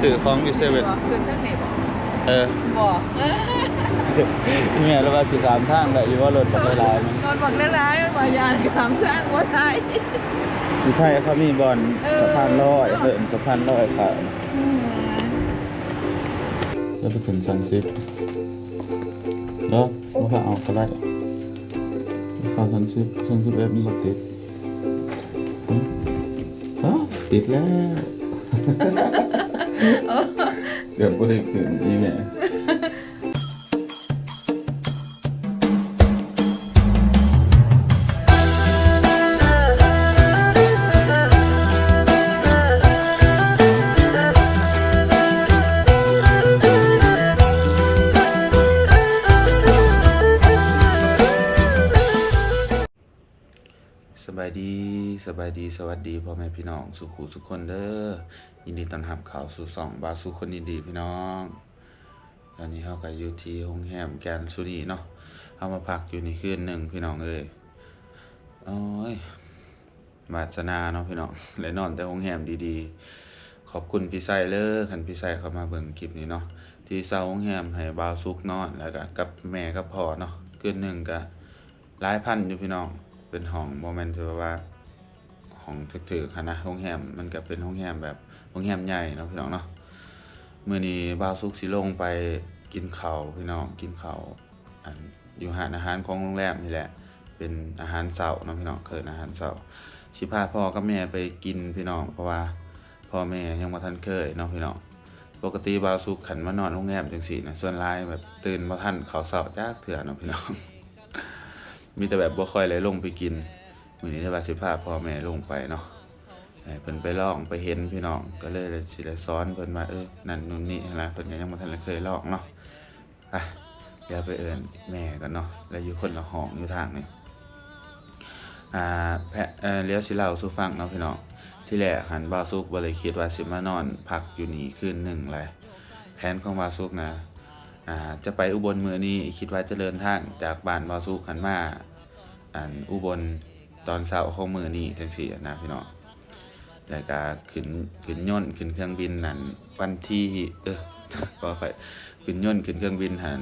ซื้อของอยู่เซเว่นบอกคืนเรื่องไหนบอกเออบอกเออแม่แล้วว่าสิถามทางได้อยู่ว่ารถบ่ได้หลายมันนอนบอกร้ายๆว่ายานกามสร้างว่าไทยอยู่ไทยเขามีบอนเออสะพานลอยเพิ่นสะพานลอยค่ะแล้วไปขึ้นซันซิปแล้วบ่พาเอาก็ได้เข้าซันซิปซันซิปเอฟมันบ่ติดหึอ้าวติดแล้ว เดี๋ยวบ่ไบายดีสบายดีสวัสดีพ่อแม่พี่น้องสุขุสุขคนเด้อยินดีต้อนรับเขาสู่สองบาสุคนดีๆพี่น้องตอนนี้เฮาก็อยู่ที่โรงแรมแกนสุนีเนาะเฮามาพักอยู่ในคืนหนึ่งพี่น้องเอ้ยโอ้ยวาสนาเนาะพี่น้องและนอนแต่โรงแรมดีๆ ขอบคุณพี่ไซเลยคันพี่ไซเขามาเบิ่งคลิปนี้เนาะที่เซาโรงแรมให้บาสุกนอนแล้วก็กับแม่กับพ่อเนาะคืนหนึ่งก็หลายพันอยู่พี่น้อง เป็นห้องโมเมนต์ที่ว่าห้องถือๆค่ะนะโรงแรมมันก็เป็นโรงแรมแบบโรงแรมใหญ่เนาะพี่น้องเนาะเมื้อนี้บ่าวสุกสิลงไปกินข้าวพี่น้องกินข้าวอันอยู่ร้าอาหารของโรงแรมนี่แหละ เป็นอาหารเช้าเนาะพี่น้องเคินอาหารเช้าสิพาพ่อกับแม่ไปกินพี่น้อง เพราะว่าพ่อแม่ยังบ่ทันเคยเนาะพี่น้องปกติบ่าวสุกขันมานอนโรงแรมจังซี่นะส่วนลายแบบตื่นบ่ทันข้าวเช้าจักเทื่อเนาะพี่น้อง มีแต่แบบบ่ค่อยเลยลงไปกินมื้อนี้ถ้าว่าสิพาพ่อแม่ลงไปเนาะให้เพิ่นไปลองไปเห็นพี่น้องก็เลยสิได้สอนเพิ่นว่าเออนั่นนู่นนี่นะเพิ่นก็ยังบ่ทันได้เคยลองเนาะอะเดี๋ยวไปเอิ้นแม่กันเนาะแล้วอยู่คนละห้องอยู่ทางนี้อ่าแพะเอ่อเลี้ยวสิเล่าสู่ฟังเนาะพี่น้องที่แรกหันบ่าวสุกบ่ได้คิดว่าสิมานอนพักอยู่นี่คืนหนึ่งเลยแผนของบ่าวสุกนะ จะไปอุบลมือนี้คิดว่าจะเดินทางจากบ้านบาสุขันมาอันอุบลตอนเช้าของมือนี้จังซี่นะพี่น้องแล้วก็ขึ้นขึ้นยนต์ขึ้นเครื่องบินนั่นวันที่เออก็ไปขึ้นยนต์ขึ้นเครื่องบินหัน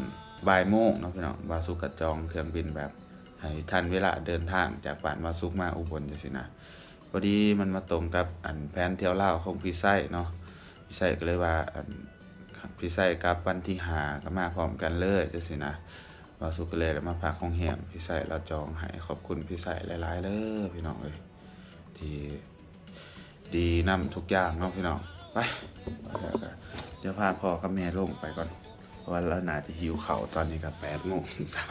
บ่ายโมงเนาะพี่น้องบาสุกระจองเครื่องบินแบบให้ทันเวลาเดินทางจากบ้านบาสุกมาอุบลจังซี่นะพอดีมันมาตรงกับอันแผนเที่ยวเล่าของพี่ไส้เนาะพี่ไส้ก็เลยว่าอัน พี่ไส้กับวันที่หาก็มาพร้อมกันเลยจังซี่นะเราสุกเลยแล้วมาพักของแฮมพี่ไส้เราจองให้ขอบคุณพี่ไส้หลายๆเด้อพี่น้องเอ้ยที่ดีนำทุกอย่างเนาะพี่น้องไปเดี๋ยวพาพ่อกับแม่ลงไปก่อนเพราะว่าเราน่าจะหิวเข้าตอนนี้ก็8โมงเช้า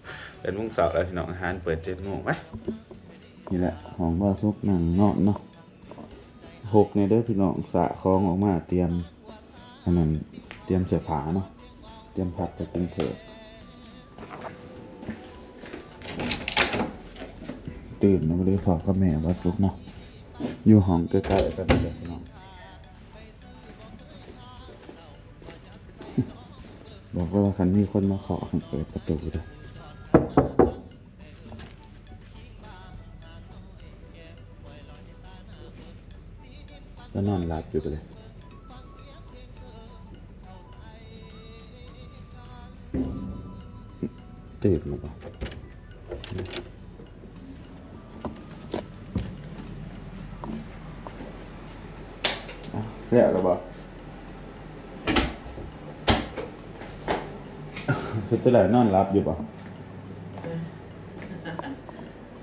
8โมงเช้าแล้วพี่น้องอาหารเปิด7โมงไปนี่แหละของบ่สุกหนั่งนอนเนาะหกในเด้อพี่น้องสะคองออกมาเตรียม อันนั้นเตรียมเสื้อผ้าเนาะ เตรียมพัดไปกรุงเทพตื่นมาเลยพอกับแม่วัดลุกเนาะ อยู่ห้องใกล้ๆกันเลยน้องบอกว่าคันมีคนมาขอให้เปิดประตูด้วยก็นอนหลับอยู่ไปเลย ตื่นมาปะอะแล้วหรอปะสุดท้ายนอนรับอยู่ปะ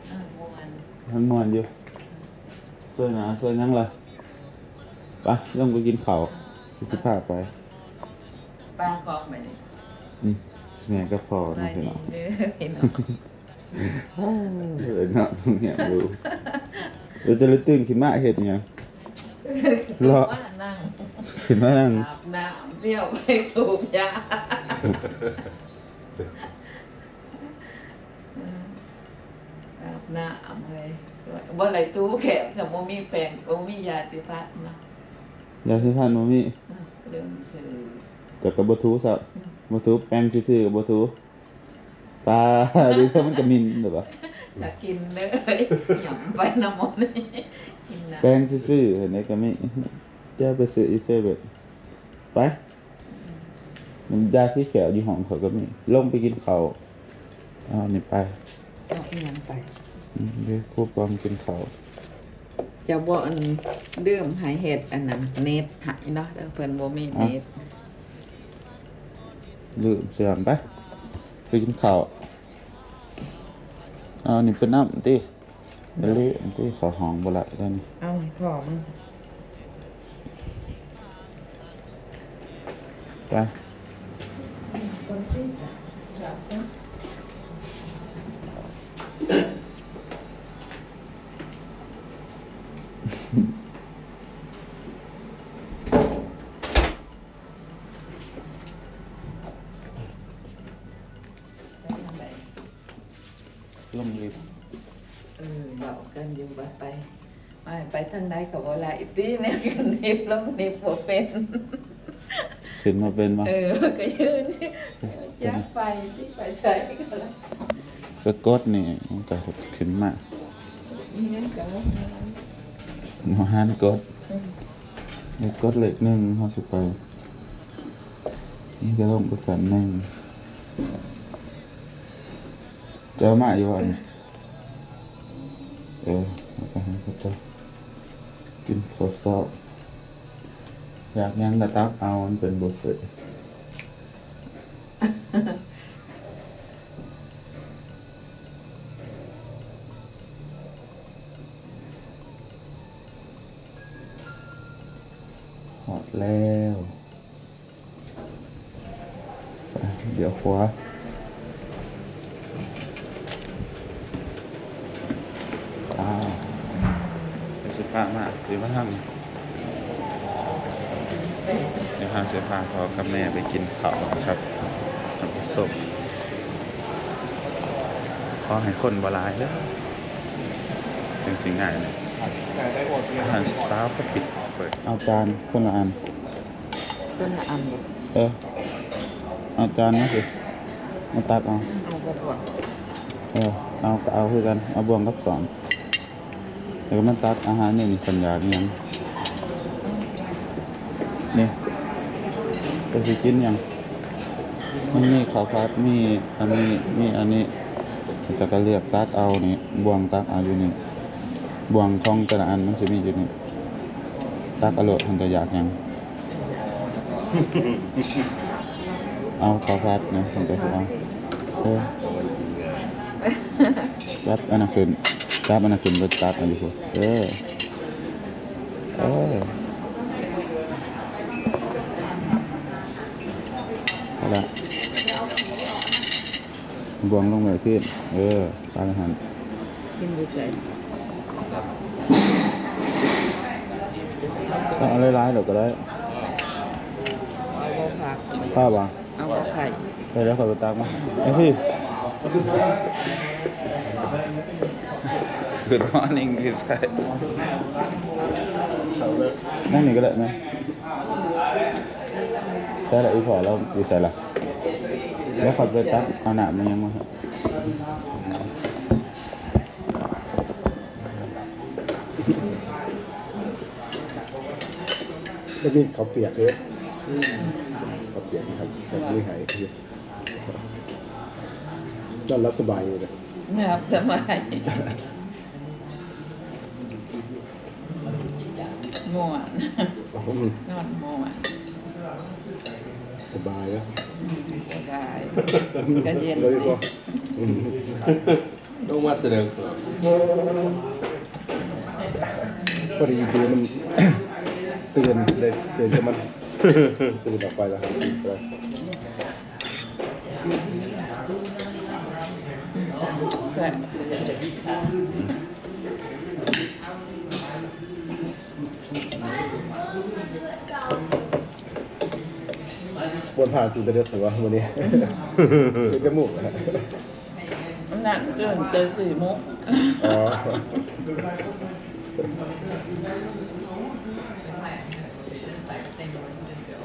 อ่าม่วนทั้งนอนอยู่สวยนะสวยนั่งเลยไปต้องไปกินข้าวสิพาไปบ้านพร้อมไปนี่อืม แม่ก็พอไปนะพี่ดีน้องเด้อพี่น้องเลยเนาะตรงเนี้ยดูเดี๋ยวจะเลยตื่นขึ้นมาเห็ดเนี่ยรอว่านั่งขึ้นมานั่งอาบน้ำเที่ยวไปสูบยาอาบน้ำเลยบ่ไหลตู้แขกแต่บ่มีแปรงบ่มียาสิพัดเนาะยาสีฟันบ่มีอืมเรื่องคือแต่กับบทูสับ บทูแป้งซื่อๆกับบทูปลาดิเท่ามันกระมินหรือเปล่าอยากกินเลยหย่ำไปน้ำมันนี่กินนะแป้งซื่อๆเห็นไหมก็ไม่จะไปซื้ออีเซเบตไปมันยาที่แขวอยู่ห้องข่อยก็มีลงไปกินข้าวเอานี่ไปเอาอีหยังไปอืมเดี๋ยวครูปอมกินข้าวจะบ่อันดื่มหายเห็ดอันนั้นเน็ตหายเนาะเด้อเพิ่นบ่มีเน็ต ลืมเสื่อมไปไปกินข้าวเอานี่เป็นน้ำติเดยวลิติข้าวหองบ่ละกันนี่เอาให้พ่อมึงไป ลงลิฟต์เออเบากันอยู่บัดไปไปไปทางใดก็บ่ไหลตีเนี่ยกันนิบลงนิบบ่เป็นขึ้นมาเป็นมาเออก็ยืนจักไปที่ไปใส่ก็แล้วก็กดนี่มันก็ขึ้นมาอีหยังก็บ่ได้หมอหันกดเดี๋ยวกดเลขหนึ่งเขาสิไปนี่ก็ลงไปกันหนึ่ง เจอมาอยู่อันเอออาไปห้เขาเจ้ากินข้าวซอบอยากยังกระตักเอามันเป็นบุฟเฟ่หอดแล้ว เดี๋ยวขวาอ้าวไปสิ ผ้ามากสิมาทางนี้เดี๋ยวพาเสื้อผ้าพอกับแม่ไปกินข้าวนะครับทำผสมขอให้คนบหลายแล้วเป็นสิ่งง่ายเลยอาหารเช้าก็ปิดเปิดเอาจานคนละอันเพิ่นละอันบ่เออเอาจานนะสิมาตักเอาเอาบ่บ่เออเอาก็เอาคือกันเอาบวงกับสอน แล้วก็มันตักอาหารนี่นี่สัญญาณยังนี่ก็สิกินยังมันมีข้าวผัดมีอันนี้มีอันนี้จะก็เลือกตักเอานี่บวงตักเอาอยู่นี่บวงของแต่ละอันมันสิมีอยู่นี่ตักเอาโลดมันจะอยากยังเอาข้าวผัดนะผมจะสิเอาเออจับอันนั้นขึ้น จับอันนั้นขึ้นไปตักอันนี้พวกเออเออเอาละบวงลงไปขึ้น เออตามหันกินอยู่ไสต้องเอาหลายๆเดี๋ยวก็ได้เอาบ่ผักป้าบ่าเอาบ่ไข่ไปแล้วขอไปตักมาไอ้พี่ Good morning คือใช่นั่งนี่ก็ได้ไหมใช่ละอีพอเราอยู่ใส่ละแล้วขอไปตักเอาหนามันยังมาครับก็มีเขาเปียกเลยเขาเปียกนะครับแบบไม่หายคือ ต้อนรับสบายเลยครับสบายม่วนนอนม่วนสบายแล้วก็ได้ก็เย็นเลยก็อืมต้องมาเตือนพอดีคือมันเตือนเลยเตือนกับมันตื่นออกไปแล้ว ครับไปแบบบนผ่านตื่นแต่เดือดหัววันนี้เป็นจมูกนะฮะมันนั่นเกินเจอสี่โมุกอ๋อ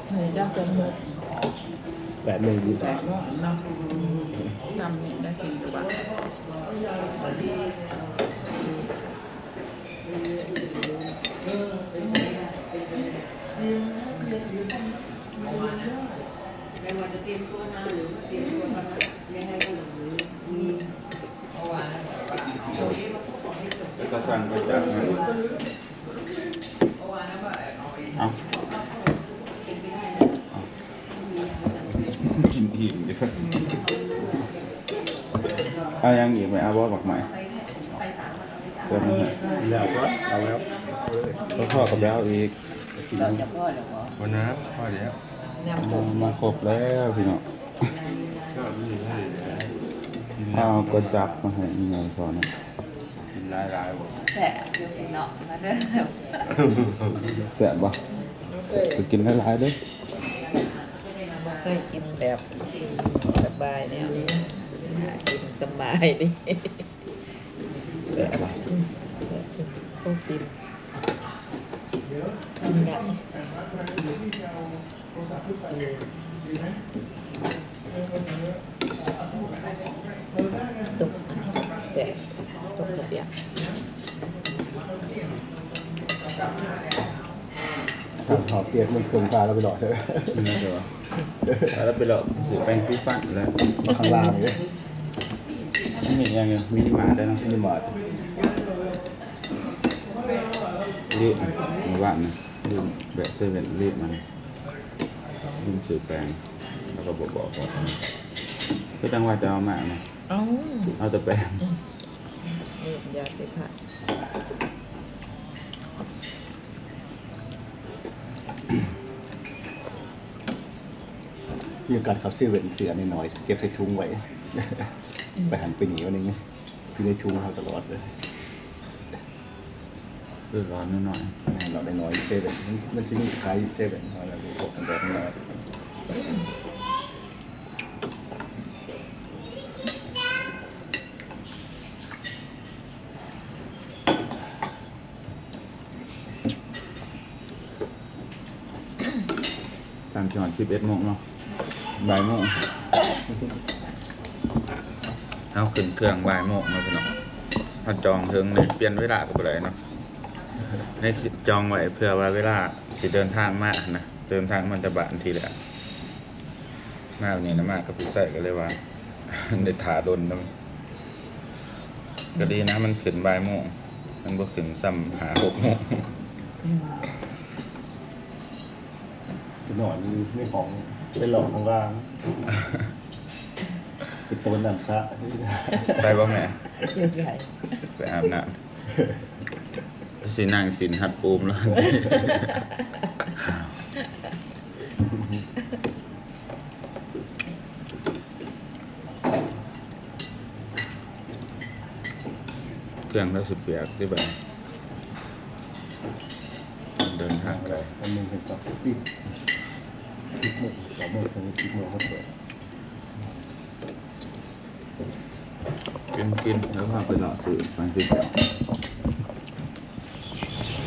เฮ้ยเจ้าเป็นมุก แปดโมงดีแต่โมุกเนาะทำนี่ได้กินตัวไม่ว่าจะเตรียมตัวมาหรือเตรียมตัวมาไม่ให้ก็หรือมีเอาวาเอาตรงนี้มาพูดก่อนที่จบแล้วก็สั่งไปจากนั้น เมื่อวานนะว่าเอาเอง เอา เป็นไปได้ กินอิ่มดิเอายังอีกไหม เอาว่าบักไหมเสร็จแล้วแล้วก็เอาแล้วเอาเลยแล้วพ่อกับแล้วอีกกินเราน้ำจะพ่อหรอวะวันน้ำพอแล้วน้ำมาส้มมาครบแล้วพี่น้องก็มีให้กินเอาก็จับมาให้ยังไงก่อนนะกินลายลายหมดแต่เนาะมาเด้อแซ่บปะไปกินหลายๆเด้อเคยกินแบบสบายเนี่ยหา กินสบายดิแซ่บปะก็กินกินแบบตุกแบบตกแบบเนี้ยทำหอบเสียงมันกินตาเราไปหลอกใช่ไหม แล้วไปหลอกสือแป้งฟิฟันแล้ว มาข้างล่างเลย ไม่มีอย่างเงี้ยมีหมาได้วยเนาะนี่หมาดรีบหมู่บ้านนะรีบแบบเซเว่นรีบมันรีบสือแปลงแล้วก็บอกบอกบอกก็จังหวะจะเอามาเนาะเอ้าเอาแต่แปลงนี่ยาสิค่ะมีโอกาสขับเสื้อเวนเสือนิดหน่อย เก็บใส่ถุงไว้ ไปหันไปหนีวันนึงพี่ได้ถุงเขาตลอดเลยเดือดร้อนนิดหน่อยเราได้น้อยเซเว่นมันมันจะมีขายเซเว่นอะไรพวกนั้นแบบนี้ตามจังหวัดสิบเอ็ดโมงเนาะบ่ายโมง เอาขึ้นเครื่องบ่ายโมงมาพี่น้องถ้าจองถึงในเปลี่ยนเวลาก็ไปเลยเนาะในจองไว้เพื่อว่าเวลาสิเดินทางมานะเดินทางมันจะบานทีแหละมาวันนี้นะมากกับพี่ใส่ก็เลยว่าในถาดนนะก็ดีนะมันขึ้นบ่ายโมงมันบ่ขึ้นซ้ำหาหกโมงหนอนในของไปหลอกของล่าง ไปโตนน้ำซะไปบ่แม่เยอะใหญ่ไปอาบน้ำสินั่งสินหัดปูมแล้วเครื่องเราสิเปียกที่แบบเดินทางไกลอันหนึ่งเป็นสองสิบสิบโมงสองโมงถึงสิบโมงเขาเปิด กินกินแล้วพาไปหล่อสื่อมันสิเปียก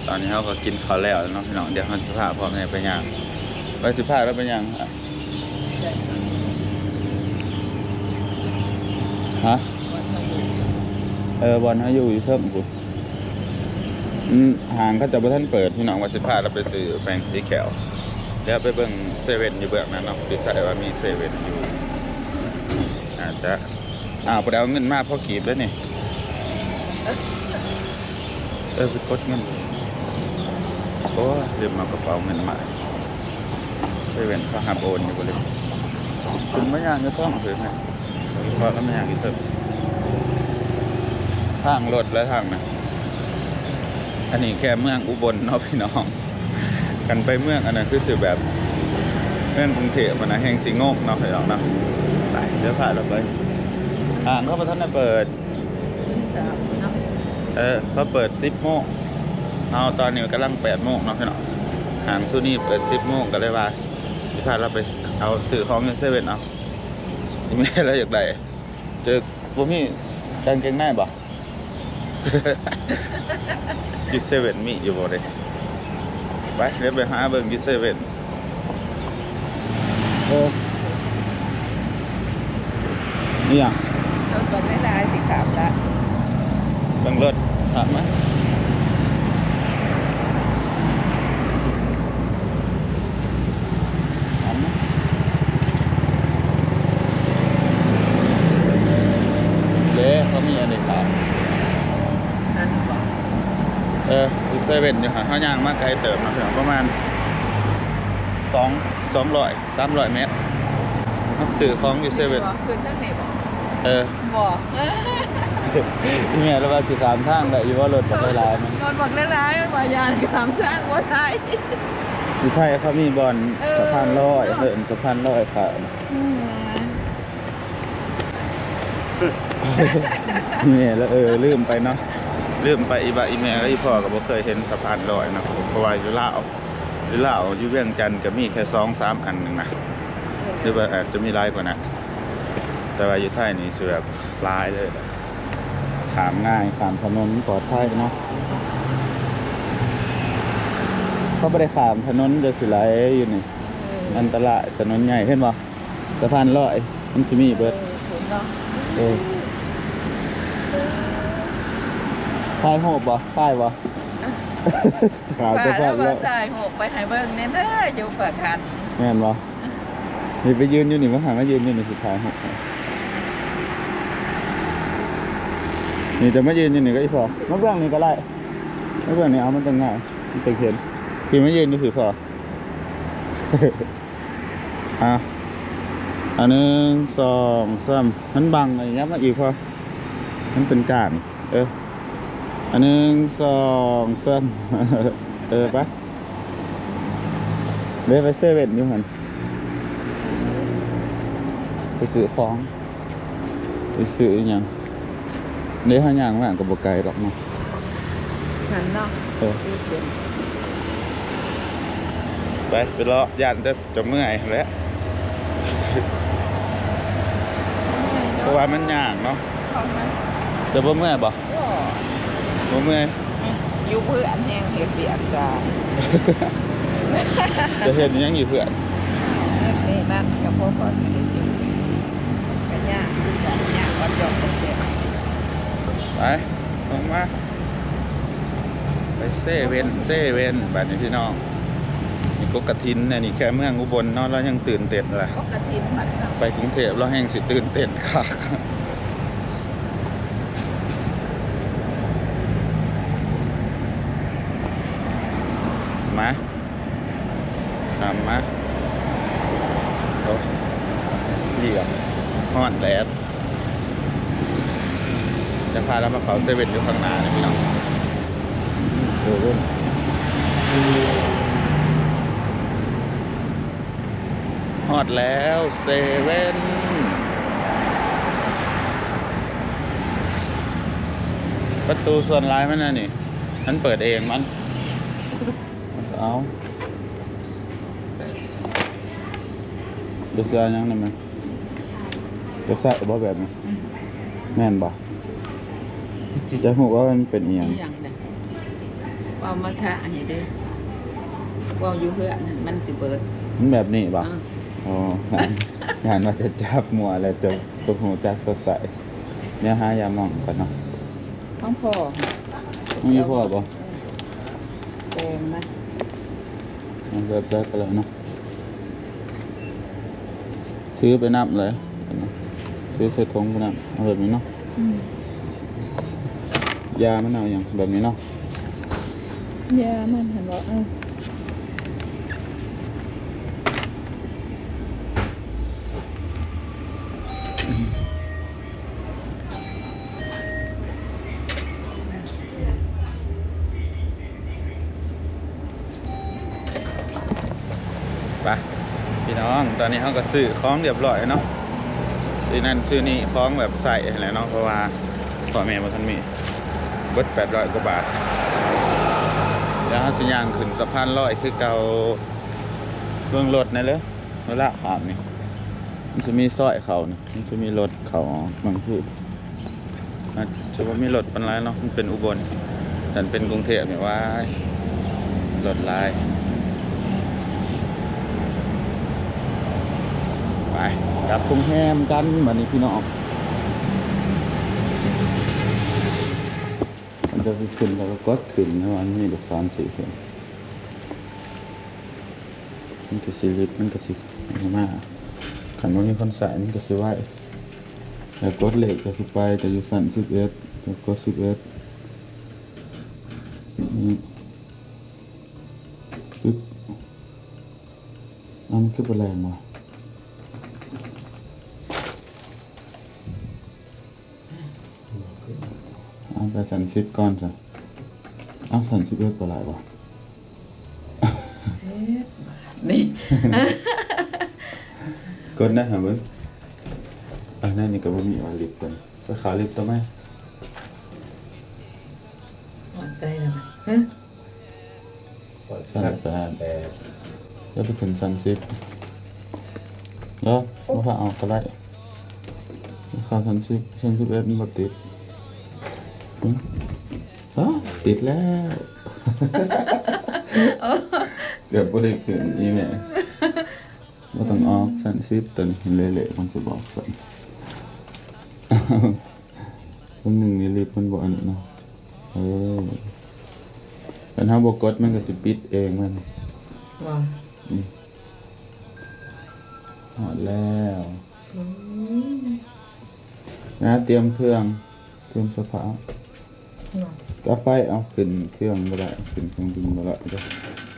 ตอนนี้เขาก็กินข้าวแล้วเนาะพี่น้องเดี๋ยวเขาสิพาพ่อแม่ไปย่างไปสิพาแล้วไปย่างฮะฮะเออบอลเขาอยู่อยู่เทิมกูอืมห่างก็จะไปท่านเปิดพี่น้องว่าสิพาเราไปซื้อแปงสีแขวเดี๋ยวไปเบิ่งเซเว่นอยู่เบื้องนั้นเนาะดิใส่ว่ามีเซเว่นอยู่อาจจะ อ้าวไปเอาเงินมาพ่อกีบแล้วนี่ เออไปกดเงิน โอ้ยลืมเอากระเป๋าเงินมาเซเว่นเขาหาโอนอยู่บ่เลยคุณไม่ยากจะต้องถือไหมเพราะแล้วไม่ยากอีกเพิ่มทางรถและทางนะอันนี้แค่เมืองอุบลเนาะพี่น้อง กันไปเมืองอันนั้นคือสื่อแบบเมืองกรุงเทพมันนะแห่งสิงโงเนาะพี่น้องเนาะไปเดี๋ยวพาเราไป อ่านเขาประทันได้เปิด เออเขาเปิดสิบโมงเอาตอนนี้กำลังแปดโมงเนาะพี่น้องห่างทุนี่เปิดสิบโมงก็เลยว่าพี่พาเราไปเอาสื่อของในเซเว่นเอานี่แม่เราอยากได้เจอพวกพี่กางเกงในบ่กินเซเว่นมีอยู่บ่เลยไปเดี๋ยวไปหาเบิ่งกินเซเว่นโอ้นี่อะ ถจนได้ลายสีขาวละเบิ่งรถถามมาเด้เขามีอะไรขามนั่นบอกเออคือเซเว่นอยู่ค่ะห้าย่างมากไกลเติมนะพี่งประมาณสองสองร้อยสามร้อยเมตรนักสื่อของอยู่เซเว่นคืนตั้งไหนบอก ออบอกนี่ไงแล้วว่าสิถามทางได้อยู่ว่ารถบ่ได้หลายมันนอนบอกร้ายๆว่ายานสามสร้างว่าไทยอยู่ไทยเขามีบอลเออสะพานลอยเหินสะพานลอยค่ะนี่แล้วเออลืมไปเนาะลืมไปอีบะอีแม่ก็อีพ่อก็บ่เคยเห็นสะพานลอยนะเพราะว่าอยู่ลาวอยู่ลาวอยู่เวียงจันทน์ก็มีแค่สองสามอันหนึงนะหรือว่าอาจจะมีหลายกว่านั้น แต่ว่าอยู่ไทยนี่สิแบบหลายเลยขามง่ายขามถนนปลอดภัยเนาะเขาไม่ได้ขามถนนจะสิไหลอยู่นี่อันตรายถนนใหญ่เห็นบ่สะพานลอยมันสิมีเบิดผมเนาะเออป้ายโหบบ่ป้ายบ่ขาวไปสะพาแล้วนลว่าอยตายหกไปหายเบิ่งเน้นเด้ออยู่ปากคันแม่นบ่นี่ไปยืนอยู่นี่มาหามายืนอยู่นี่สุดท้ายหก นี่จะมายืนอยู่นี่ก็อีพอมาเบื้องนี่ก็ได้มาเบื้องนี่เอามันจะง่ายมันจะเห็นพี่มายืนอยู่คือพออะอันหนึ่งสองสามมันบังอะไรเงี้ยมาอีกพอมันเป็นการเอออันหนึ่งสองสามเออปะเดินไปเซเว่นอยู่หันไปซื้อของไปซื้ออหยัง เดี๋ยวหาอย่างว่างกับบไก่ดอกเนาะคันเนาะเออที่เป็นไปไปรอยานจะจะเมื่อยแล้วเพราะว่ามันยากเนาะของมันจะบ่เมื่อยบ่ก็บ่เมื่อยอยู่เพื่อนแห่งเฮ็ดเบียกจ้าจะเห็นยังอยู่เพื่อนนี่นั่นกับพ่อพ่อที่ได้อยู่กันยากคือกันยากวัดยอดเป็นเด็ก ไปลงมาไปเซเว่นเซเว่นแบบนี้พี่น้องนี่กกระทินเนี่ยนี่แค่เมืองอุบลเนาะเรายังตื่นเต้นเลยก็กระทินมันเนาะไปกรุงเทพเราแห้งสิตื่นเต้นค่ะมาตามมาโอ้เหี้ยฮอดแดดจะพา เขาเซเว่นอยู่ข้างหน้าเนี่ยพี่น้องเซเว่นฮอดแล้วเซเว่นประตูส่วนร้ายมันน่ะนี่มันเปิดเองมันเอาจะเสื้อยังได้ไหมจะใส่บ่แบบนี้แม่นบ่ จะหูว่ามันเป็นเอียงอีหยังเนี่ยว่ามาทะให้เด้ว่าอยู่เพื่อนนั่นมันสิเบิดมันแบบนี้บ่อ่าอ๋องานงานว่าจะจับมัวแล้วจะตัวหูจักตัวใส่เนี่ยหายาหมองกันเนาะของพ่อมันมีพ่อบ่แดงนะมันแบบแรกกันเลยเนาะถือไปนับเลยถือใส่ถุงไปนับเอาแบบนี้เนาะอืม ยามันเอาอย่างแบบนี้เนาะยามันเห็นบ่เออไปพี่น้องตอนนี้เขาก็ซื้อของเรียบร้อยเนาะซื้อนั่นซื้อนี่ของแบบใส่อะไรเนาะเพราะว่าพ่อแม่มาทันมีเบิดแปดร้อยกว่าบาท แล้วเขาสิย่างขึ้นสะพานลอยคือเกาเบื้องรถนี่เลยเวลาขามนี่มันจะมีซอยเขานี่มันจะมีรถเขาบางที่อาจจะว่ามีรถเป็นไรเนาะมันเป็นอุบลแต่เป็นกรุงเทพเนี่ยว่ารถลายไปกลับกรุงเทพกันวันนี้พี่น้อง มันจะขึ้นแล้วก็กดขึ้นนะวันนี้ลูกศรสีขึ้นมันก็สิลิบมันก็สิมาขันว่ามีคนใส่มันก็สิไหวแล้วกดเหล็กก็สิไปจะอยู่สั่นสิบเอ็ดแล้วกดสิบเอ็ดนี่ปึ๊บอันคือเป็นแรงวะ เอาไปสันสิบก้อนจ้ะเอาสันสิบเอ็ดเป็นไรวะเจ็ดบาทนี่ กดได้หาเบิ้งอันนั้นนี่ก็บ่มีเอาลิฟต์กันไปขาลิฟต์ตัวไหมหวานใจแล้วมั้ยฮะสันแปดแล้วไปถึงสันสิบแล้วมาพาเอาก็ได้ขาสันสิบสันสิบเอ็ดมันบ่ติดหึ อ๋อติดแล้ว เดี๋ยวบ่ได้ขึ้นอีแม่บ่ต้องออกสันสิบตัวนี้เละๆมันสิบอกสันคนหนึ่งนี่ลิฟต์มันบ่อันนี้เนาะเออคันถ้าบ่กดมันก็สิปิดเองมันว่าหอดแล้วอืมนะเตรียมเครื่องเตรียมเสภา ว่าไฟเอาขึ้นเครื่องบ่ได้ขึ้นเครื่องบินบ่ได้เด้อ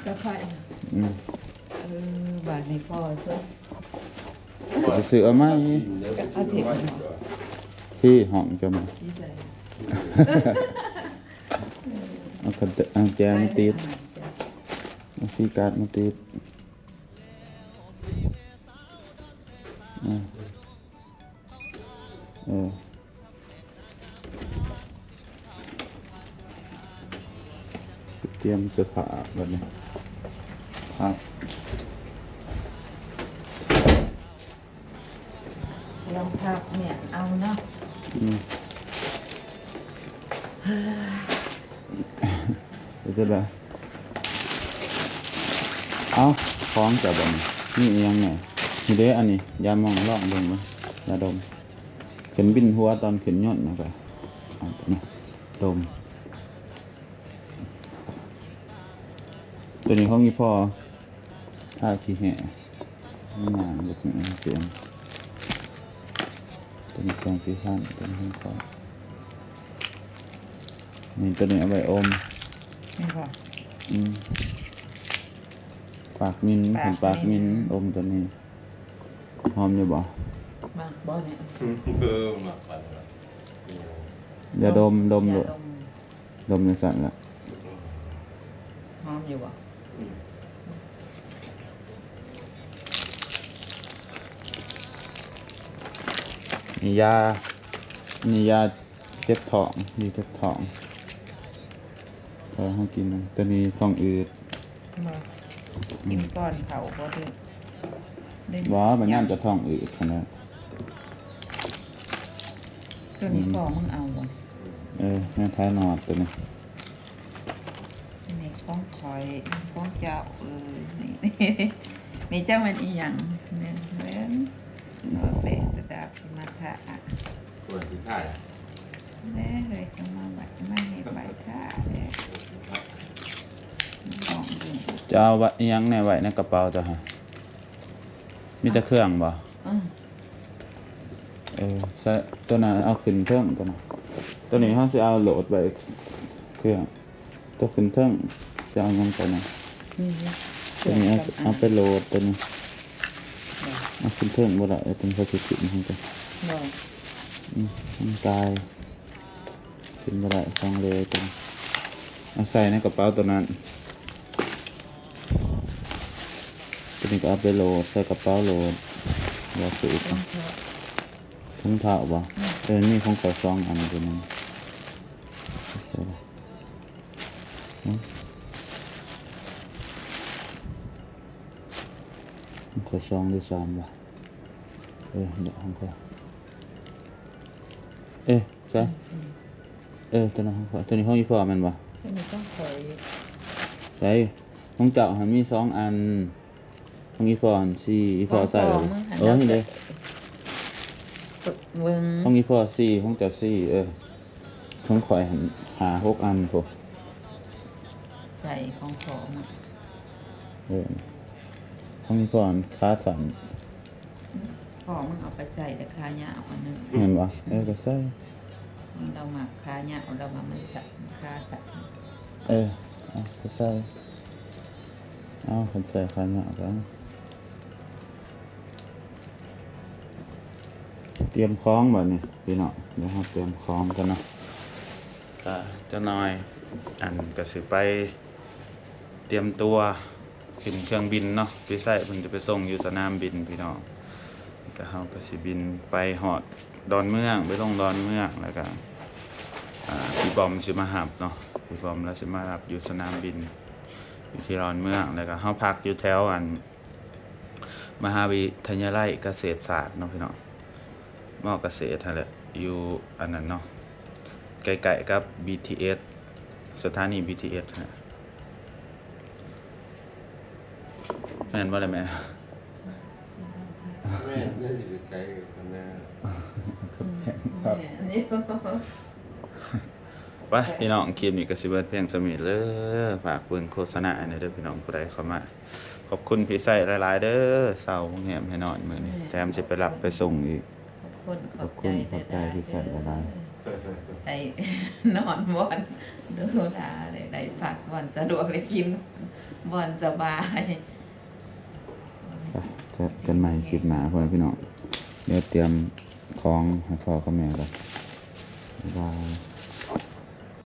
กระเพาะอืมเออบาทในพ่อเพิ่นจะซื้อเอาไหมกับอาเทคเนาะที่ห้องจะมาที่ใส่เอากระเตเอาแจมาติดเอาคีย์การ์ดมาติดอ่าเออ เตรียมเสื้อผ้าแบบนี้ครับลองพับเนี่ยเอาเนาะอืมเดี๋ยวจะได้เอาของจับแบบนี้นี่เอียงไงนี่เด้อันนี้ยามองล่องลงมายาดมขึ้นบินหัวตอนขึ้นยอดนะครับเอาตัวนี้ดม ตัวนี้เขามีพ่อท่าขี้แห่ไม่นานแบบนี้เสียงตัวนี้กองสีข้านตัวนี้ข้างคอนี่ตัวนี้เอาไว้อมนี่ค่ะอืมปากมินปากเห็นปากมินอมตัวนี้หอมอยู่บ่มากบ่เนี่ยเออหมักไปแล้วอย่าดมดมอดูย่าดมดมในสั่นละหอมอยู่บ่ นี่ยานี่ยาเจ็บท้องดีเจ็บท้องพอให้กินนะตัวนี้ท้องอืดมากินก่อนเขาบ่ได้ได้ว้ามันย่ามจะท้องอืดขนาดตัวนี้พ่อมึงเอาบ่เออแม่ท้ายนอนตัวนี้นี่ ของคอยของเจ้าเออนี่นี่นี่เจ้ามันอีหยังเนี่ยเว้นเอเป็นระดับมาทะส่วที่ถ่ายแน่เลยจะมาไหวมาเห็นใบท่าเลยลองดูจะเอาไว้อิหยังในไว้ในกระเป๋าจ้ะฮะมีแต่เครื่องบ่อืมเออใส่ตัวนั้นเอาขึ้นเทิงตัวนั้นตัวนี้เขาจะเอาโหลดไว้เครื่องตัวขึ้นเทิง จะเอายังตัวนั้นนี่ตัวนี้เอาเอาไปโหลดตัวนี้เอาขึ้นเทิงบ่ได้เอาเป็นพลาสติกมันจะลองอืมมันกายขึ้นบ่ได้ฟังเลยตัวนี้เอาใส่ในกระเป๋าตัวนั้นตัวนี้ก็เอาไปโหลดใส่กระเป๋าโหลดอย่าสูบต้องเถอะถุงเท้าบ่เออนี่ของขอซองอันตัวนึง ของขอซองหรือสามบ่เออเดี๋ยวของขอเอ๊ะใช่เออตัวนั้นของขอตัวนี้ของอีพ่อแมันบ่ตัวนี้ต้องคอยใช่ของเจ้าหันมีสองอันของอีพ่อหันสี่อีพ่อใส่เลยเออนี่เลยเบิ่งของอีพ่อสี่ของเจ้าสี่เออของข่อยหันหาหกอันพวกใส่ของของเออ ต้องมีก่อนค้าสันของมึงเอาไปใส่แต่คาหยาอันนึงเห็นปะเออก็ใส่เราหมักคาหยาเรามามันสัตว์คาสัตว์เออเอาก็ใส่เอาคนใส่ข้าวเหนียวกันเตรียมคล้องแบบนี้พี่น้องเดี๋ยวเราเตรียมคล้องกันเนาะก็จะน้อยอันก็สิไปเตรียมตัว ขึ้นเครื่องบินเนาะพี่ใส่เพิ่นจะไปส่งอยู่สนามบินพี่น้องก็เฮาก็สิบินไปฮอดดอนเมืองไปลงดอนเมืองแล้วก็อ่าพี่บอมสิมาหับเนาะพี่บอมแล้วสิมารับอยู่สนามบินอยู่ที่ดอนเมืองแล้วก็เฮาพักอยู่แถวอัน มหาวิทยาลัยเกษตรศาสตร์เนาะพี่น้องมอเกษตรนั่นแหละอยู่อันนั้นเนาะใกล้ๆกับ BTS สถานี BTS ฮะ แม่นว่าอะไรแม่แม่น่าจะไปใช้กันหน้าครับนี่ไปพี่น้องคลิปนี้ก็สิเบิดเพียงสมิธเลยฝากเบิ่งโฆษณาอันนี้เด้อพี่น้องผู้ใดเข้ามา ขอบคุณพี่ใส่หลาย ๆ เด้อเศร้าแหมให้นอนมื้อนี้แถมสิไปรับไปส่งอีก ขอบคุณขอบคุณขอบใจที่ใส่หลายไอ้นอนบอนดูดาเลยได้พักบอนสะดวกเลยกินบอนสบายไป เจอกันใหม่คลิปหน้าพ่อนพี่น้องเดี๋ยวเตรียมของให้พ่อกับแม่ก่อนบาย